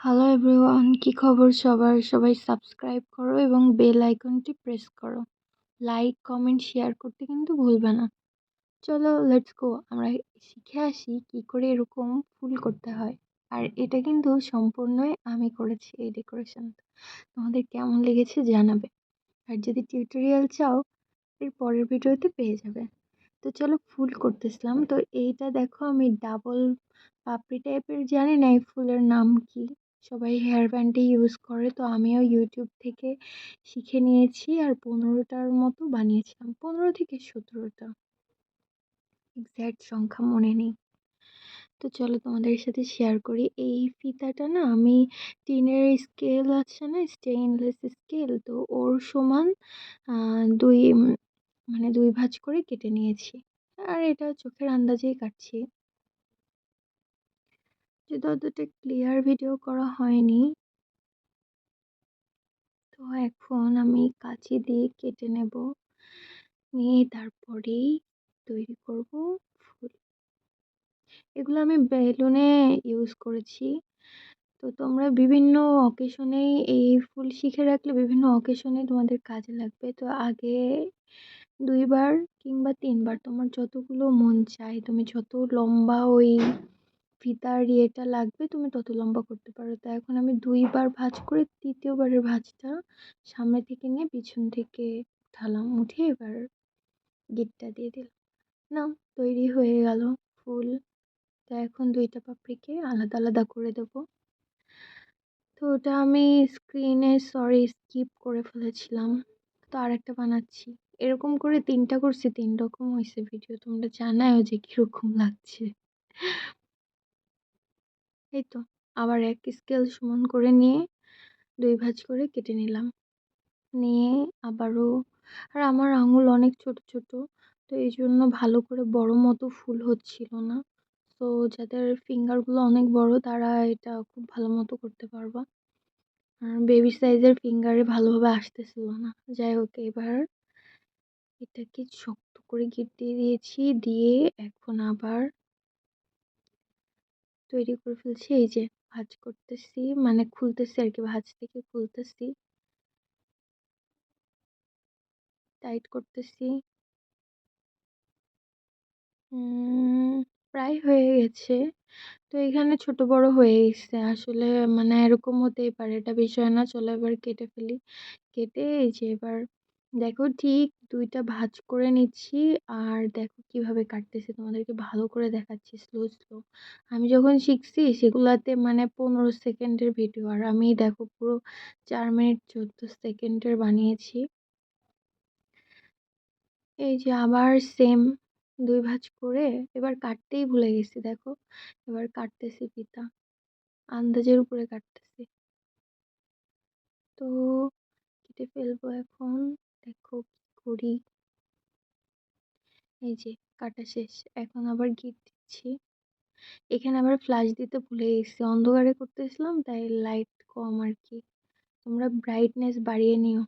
Hello everyone কি খবর সবার? সবাই সাবস্ক্রাইব করো এবং বেল আইকনটি প্রেস করো। লাইক কমেন্ট শেয়ার করতে কিন্তু ভুলবে না। চলো লেটস গো আমরা শিখে আসি কি করে এরকম ফুল করতে হয়। আর এটা কিন্তু সম্পূর্ণই আমি করেছি এই ডেকোরেশনটা তোমাদের কেমন লেগেছে জানাবে। আর যদি টিউটোরিয়াল চাও, এর পরের ভিডিওতে পেয়ে যাবে। তো চলো ফুল করতেছিলাম। তো এইটা দেখো, আমি ডাবল পাপড়ি টাইপের জানি না এই ফুলের নাম কি। সবাই হেয়ার ব্যান্ডে ইউজ করে। তো আমিও ইউটিউব থেকে শিখে নিয়েছি আর পনেরোটার মতো বানিয়েছিলাম। পনেরো থেকে সতেরোটা। এক্স্যাক্ট সংখ্যা মনে নেই। তো চলো তোমাদের সাথে শেয়ার করি। এই ফিতাটা না, আমি টিনের স্কেল আছে না স্টেইনলেস স্কেল তো ওর সমান দুই মানে দুই ভাঁজ করে কেটে নিয়েছি। আর এটা চোখের আন্দাজেই কাটছি। যেহেতু অতটা ক্লিয়ার ভিডিও করা হয়নি। তো এখন আমি কাঁচি দিয়ে কেটে নেব। নিয়ে তারপরেই তৈরি করব ফুল। এগুলো আমি বেলুনে ইউজ করেছি। তো তোমরা বিভিন্ন অকেশনেই এই ফুল শিখে রাখলে বিভিন্ন অকেশনে তোমাদের কাজে লাগবে। তো আগে দুইবার কিংবা তিনবার তোমার যতগুলো মন চায়, তুমি যত লম্বা ওই ফিতার ইয়েটা লাগবে, তুমি তত লম্বা করতে পারো। তো এখন আমি দুইবার ভাঁজ করে তৃতীয়বারের ভাঁজটা সামনে থেকে নিয়ে পিছন থেকে উঠালাম, উঠে এবার গিটটা দিয়ে দিলাম। না তৈরি হয়ে গেল ফুল। তো এখন দুইটা পাপড়িকে আলাদা আলাদা করে দেবো। তো ওটা আমি স্ক্রিনে, সরি, স্কিপ করে ফেলেছিলাম। তো আরেকটা বানাচ্ছি। এরকম করে তিনটা করছি, তিন রকম হয়েছে ভিডিও। তোমরা জানাও যে কীরকম লাগছে। এই তো, আবার এক স্কেল সমান করে নিয়ে দুই ভাঁজ করে কেটে নিলাম। নিয়ে আবারও, আর আমার আঙুল অনেক ছোট ছোট, তো এই জন্য ভালো করে বড় মতো ফুল হচ্ছিল না। তো যাদের ফিঙ্গারগুলো অনেক বড়, তারা এটা খুব ভালো মতো করতে পারবা। আর বেবি সাইজের ফিঙ্গারে ভালোভাবে আসতেছিল না। যাই হোক, এবার এটাকে শক্ত করে গিট দিয়ে দিয়েছি, দিয়ে এখন আবার তৈরি করে ফেলছি, এই যে ভাজ করতেছি মানে খুলতেছি আর কি, ভাজ থেকে খুলতেছি। টাইট করতেছি। প্রায় হয়ে গেছে। তো এখানে ছোট বড় হয়ে গেছে। আসলে মানে এরকম হতেই পারে, এটা বিষয় না, চলো এবার কেটে ফেলি। কেটে এই যে এবার দেখো ঠিক দুইটা ভাঁজ করে নিচ্ছি। আর দেখো কীভাবে কাটতেছি তোমাদেরকে ভালো করে দেখাচ্ছি স্লো স্লো আমি যখন শিখছি সেগুলাতে মানে পনেরো সেকেন্ডের ভিডিও আর আমি দেখো পুরো চার মিনিট চোদ্দ সেকেন্ডের বানিয়েছি। এই যে আবার সেম দুই ভাঁজ করে এবার কাটতেই ভুলে গেছি দেখো। এবার কাটতেছি পিতা। আন্দাজের উপরে কাটতেছি। তো কেটে ফেলব এখন। দেখো কি করি? এই যে কাটা শেষ, এখন আবার গিট দিচ্ছি। এখানে আবার ফ্লাশ দিতে ভুলে গেছি, অন্ধকারে করতেছিলাম তাই লাইট কম আর কি। তোমরা ব্রাইটনেস বাড়িয়ে নিও।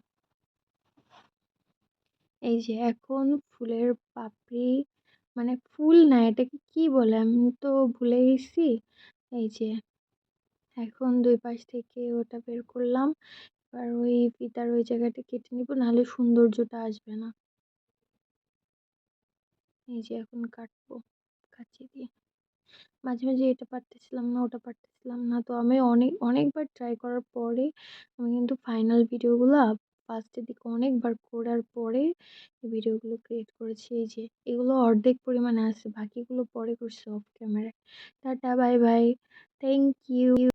এই যে এখন ফুলের পাপড়ি মানে ফুল না, এটাকে কি বলে আমি তো ভুলে গেছি। এই যে এখন দুই পাশ থেকে ওটা বের করলাম এবার ওই ফিতার ওই জায়গাটা কেটে নিব, নাহলে সৌন্দর্যটা আসবে না। এই যে এখন কাটবো, কাচি দিয়ে। মাঝে মাঝে এটা পারতেছিলাম না, ওটা পারতেছিলাম না। তো আমি অনেক, অনেকবার ট্রাই করার পরে আমি কিন্তু ফাইনাল ভিডিওগুলো ফার্স্টের দিকে অনেকবার করার পরে ভিডিওগুলো ক্রিয়েট করেছি। এই যে এগুলো অর্ধেক পরিমাণে আছে, বাকিগুলো পরে করছি অফ ক্যামেরায় tata bye bye thank you